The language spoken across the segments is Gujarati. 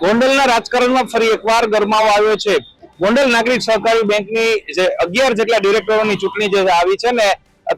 ગોંડલના રાજકારણમાં ફરી એકવાર ગરમાવો આવ્યો છે. ગોંડલ નાગરિક સહકારી બેંકની જે અગિયાર જેટલા ડિરેક્ટરોની ચૂંટણી જે આવી છે ને,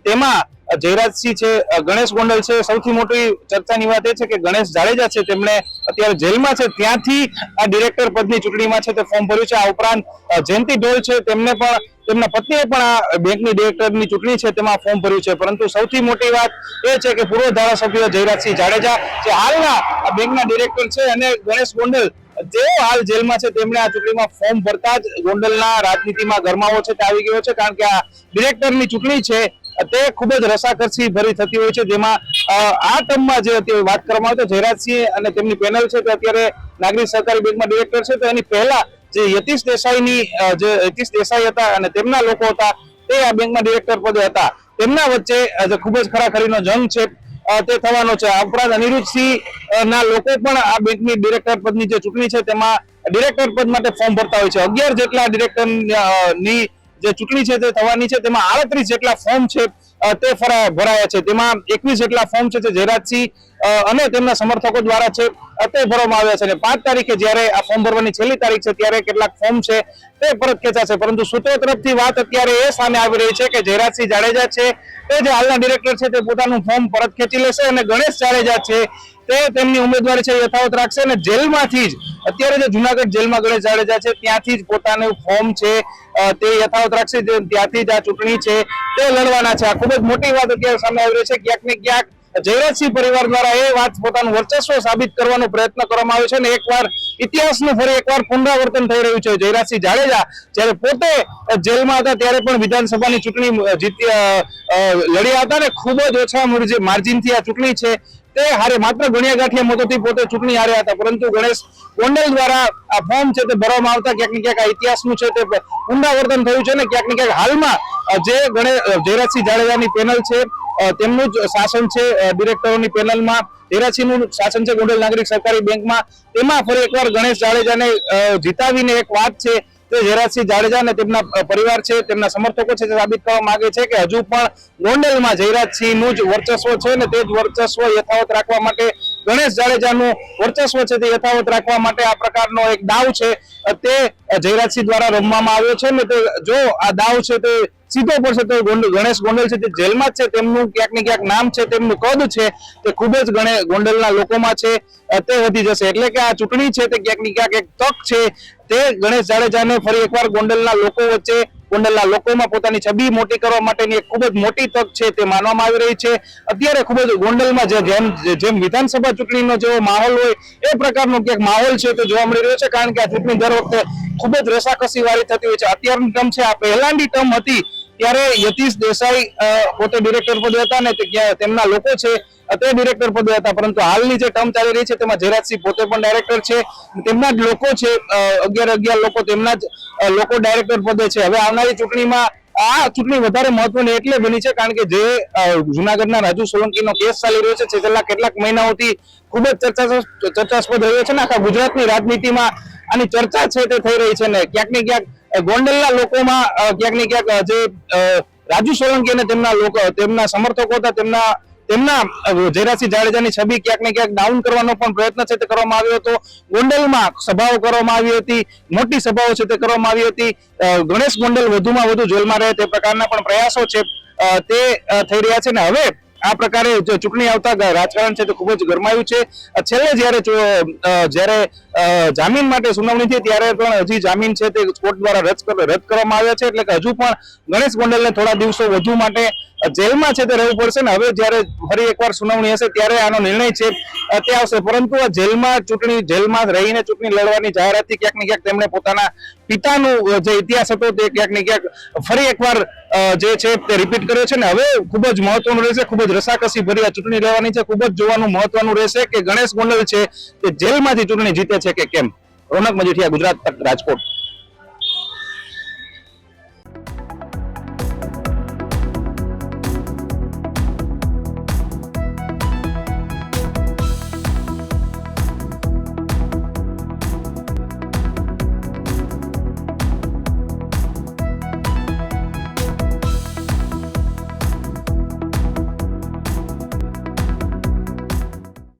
તેમાં જયરાજસિંહ છે ગણેશ ગોંડલ છે, સૌથી મોટી ચર્ચાની વાત એ છે કે ગણેશ જાડેજા છે, તેમણે અત્યારે જેલમાં છે, ત્યાંથી આ ડિરેક્ટર પદની ચૂંટણીમાં છે તે ફોર્મ ભર્યું છે. આ ઉપરાંત જયંતિ ઢોલ છે, તેમને પણ, તેમના પત્નીએ પણ આ બેંકની ડિરેક્ટરની ચૂંટણી છે, તેમાં ફોર્મ ભર્યું છે. પરંતુ સૌથી મોટી વાત એ છે કે પૂર્વ ધારાસભ્ય જયરાજસિંહ જાડેજા જે હાલના આ બેંકના ડિરેક્ટર છે અને ગણેશ ગોંડલ જેઓ હાલ જેલમાં છે, તેમણે આ ચૂંટણીમાં ફોર્મ ભરતા જ ગોંડલના રાજનીતિમાં ગરમાવો છે, તે આવી ગયો છે. કારણ કે આ ડિરેક્ટરની ચૂંટણી છે તે ખૂબ જ રસાકસી ભરી થતી હોય છે, જેમાં આ ટર્મમાં જે વાત કરવામાં આવે તો જયરાજસિંહ અને તેમની પેનલ છે તે અત્યારે નાગરિક સહકારી બેંકમાં ડિરેક્ટર છે, તો એની પહેલા જે યતીશ દેસાઈની જે યતીશ દેસાઈ હતા અને તેમના લોકો હતા, તે આ બેંકમાં ડિરેક્ટર પદે હતા. તેમના વચ્ચે જે ખૂબ જ ખરાખરીનો જંગ છે તે થવાનો છે. આ ઉપરાંત અનિરુદ્ધસિંહ લોકો પણ આ બેંકની ડિરેક્ટર પદની જે ચૂંટણી છે, તેમાં ડિરેક્ટર પદ માટે ફોર્મ ભરતા હોય છે. અગિયાર જેટલા ડિરેક્ટરની જે ચૂંટણી છે તે થવાની છે, તેમાં આડત્રીસ જેટલા ફોર્મ છે તે ભરાયા છે. તેમાં એકવીસ જેટલા ફોર્મ છે તે જયરાજસિંહ અને તેમના સમર્થકો દ્વારા છે તે ભરવામાં આવ્યા છે. અને પાંચ તારીખે જ્યારે આ ફોર્મ ભરવાની છેલ્લી તારીખ છે, ત્યારે કેટલાક ફોર્મ છે, તે પરત ખેંચાશે પરંતુ સૂત્રો તરફથી વાત અત્યારે એ સામે આવી રહી છે કે જયરાજસિંહ જાડેજા છે, તે જે હાલના ડિરેક્ટર છે, તે પોતાનું ફોર્મ પરત ખેંચી લેશે અને ગણેશ જાડેજા છે તે તેમની ઉમેદવારી છે યથાવત રાખશે અને જેલમાંથી જ, અત્યારે જે જુનાગઢ જેલમાં ગણેશ જાડેજા છે, ત્યાંથી જ પોતાનું ફોર્મ છે તે યથાવત રાખશે ત્યાંથી જ આ ચૂંટણી છે, તે લડવાના છે. આ ખૂબ જ મોટી વાત અત્યારે સામે આવી રહી છે. ક્યાંક ને ક્યાંક જયરાજસિંહ પરિવાર દ્વારા એ વાત પોતાનું વર્ચસ્વ સાબિત કરવાનો પ્રયત્ન કરવામાં આવ્યો છે અને એકવાર ઇતિહાસનું ફરી એકવાર પુનરાવર્તન થઈ રહ્યું છે. જયરાજસિંહ જાડેજા જ્યારે પોતે જેલમાં હતા, ત્યારે પણ વિધાનસભાની ચૂંટણી જીતી લડ્યા હતા ને ખૂબ જ ઓછા માર્જિ- માર્જિનથી આ ચૂંટણી છે. તે હારે માત્ર ગણ્યા ગાંઠિયા મતોથી પોતે ચૂંટણી હાર્યા હતા. પરંતુ ગણેશ ગોંડલ દ્વારા આ ફોર્મ છે તે ભરવામાં આવતા ક્યાંક ને ક્યાંક આ ઇતિહાસનું છે તે પુનરાવર્તન થયું છે ને ક્યાંક ને ક્યાંક હાલમાં જે ગણેશ જયરાજસિંહ જાડેજાની પેનલ છે તેમનું જ શાસન છે ડિરેક્ટરોની પેનલમાં, જયરાજસિંહનું શાસન છે ગોંડલ નાગરિક સરકારી બેંકમાં. તેમાં ફરી એકવાર ગણેશ જાડેજાને જીતાવીને એક વાત છે તે જયરાજસિંહ જાડેજા અને તેમના પરિવાર છે, તેમના સમર્થકો છે સાબિત કરવા માંગે છે કે હજુ પણ ગોંડલમાં જયરાજસિંહનું જ વર્ચસ્વ છે ને તે જ વર્ચસ્વ યથાવત રાખવા માટે ગણેશ જાડેજાનું વર્ચસ્વ છે તે યથાવત રાખવા માટે આ પ્રકારનો એક દાવ છે. તે જયરાજસિંહ દ્વારા રમવામાં આવ્યો છે ને તે જો આ દાવ છે તે સીધો પડશે તો ગણેશ ગોંડલ છે તે જેલમાં જ છે, તેમનું ક્યાંક ને ક્યાંક નામ છે, તેમનું કદ છે, તે ખૂબ જ ગણે, ગોંડલના લોકોમાં છે તે વધી જશે. એટલે કે આ ચૂંટણી છે તે ક્યાંક ને ક્યાંક એક તક છે તે ગણેશ જાડેજાને ફરી એકવાર ગોંડલના લોકો વચ્ચે, ગોંડલના લોકોમાં પોતાની છબી મોટી કરવા માટેની એક ખૂબ જ મોટી તક છે તે માનવામાં આવી રહી છે. અત્યારે ખૂબ જ ગોંડલમાં જે જેમ જેમ વિધાનસભા ચૂંટણીનો જેવો માહોલ હોય, એ પ્રકારનો ક્યાંક માહોલ છે તે જોવા મળી રહ્યો છે, કારણ કે આ ચૂંટણી દર વખતે ખૂબ જ રસાકસી વાળી થતી હોય છે. અત્યારની ટર્મ છે આ પહેલાની ટર્મ હતી, ત્યારે યતીશ દેસાઈ પોતે ડિરેક્ટર પદે હતા ને તેમના લોકો છે. તે ડિરેક્ટર પદે હતા, પરંતુ હાલની જે ટર્મ ચાલી રહી છે, તેમાં જયરાજસિંહ પોતે પણ ડાયરેક્ટર છે. તેમના જ લોકો છે અગિયાર અગિયાર લોકો તેમના જ લોકો ડાયરેક્ટર પદે છે. હવે આવનારી ચૂંટણીમાં આ ચૂંટણી વધારે મહત્વની એટલે બની છે, કારણ કે જે જુનાગઢના રાજુ સોલંકીનો કેસ ચાલી રહ્યો છે, છેલ્લા કેટલાક મહિનાઓથી ખૂબ જ ચર્ચા ચર્ચાસ્પદ રહ્યો છે ને આખા ગુજરાતની રાજનીતિમાં. આની ચર્ચા છે તે થઈ રહી છે ને ક્યાંક ને ક્યાંક ગોંડલના લોકોમાં ક્યાંક ને ક્યાંક જે રાજુ સોલંકી અને તેમના લોકો, તેમના સમર્થકો હતા, તેમના તેમના જયરાસિંહ જાડેજાની છબી ક્યાંક ને ક્યાંક ડાઉન કરવાનો પણ પ્રયત્ન છે તે કરવામાં આવ્યો હતો. ગોંડલમાં સભાઓ કરવામાં આવી હતી, મોટી સભાઓ છે તે કરવામાં આવી હતી. ગણેશ ગોંડલ વધુમાં વધુ જેલમાં રહે તે પ્રકારના પણ પ્રયાસો છે તે થઈ રહ્યા છે ને હવે આ પ્રકારે ચૂંટણી આવતા રાજકારણ છે તે ખૂબ જ ગરમાયું છે. છેલ્લે જ્યારે જ્યારે જામીન માટે સુનાવણી થઈ ત્યારે પણ હજી જામીન છે તે કોર્ટ દ્વારા રદ રદ કરવામાં આવ્યા છે એટલે કે હજુ પણ ગણેશ ગોંડલને થોડા દિવસો વધુ માટે જેલમાં છે તે રહેવું પડશે ને હવે જ્યારે ફરી એકવાર સુનાવણી હશે ત્યારે આનો નિર્ણય છે તે આવશે. પરંતુ આ જેલમાં ચૂંટણી, જેલમાં રહીને ચૂંટણી લડવાની જાહેરાતથી ક્યાંક ને ક્યાંક તેમણે પોતાના પિતાનું જે ઇતિહાસ હતો તે ક્યાંક ને ક્યાંક ફરી એકવાર જે છે તે રિપીટ કર્યો છે ને હવે ખૂબ જ મહત્વનું રહેશે, ખૂબ જ રસાકસી ભરી આ ચૂંટણી રહેવાની છે, ખૂબ જ જોવાનું મહત્વનું રહેશે કે ગણેશ ગોંડલ છે તે જેલમાંથી ચૂંટણી જીતે છે કે કેમ? રોનક મજીઠિયા ગુજરાત તક રાજકોટ.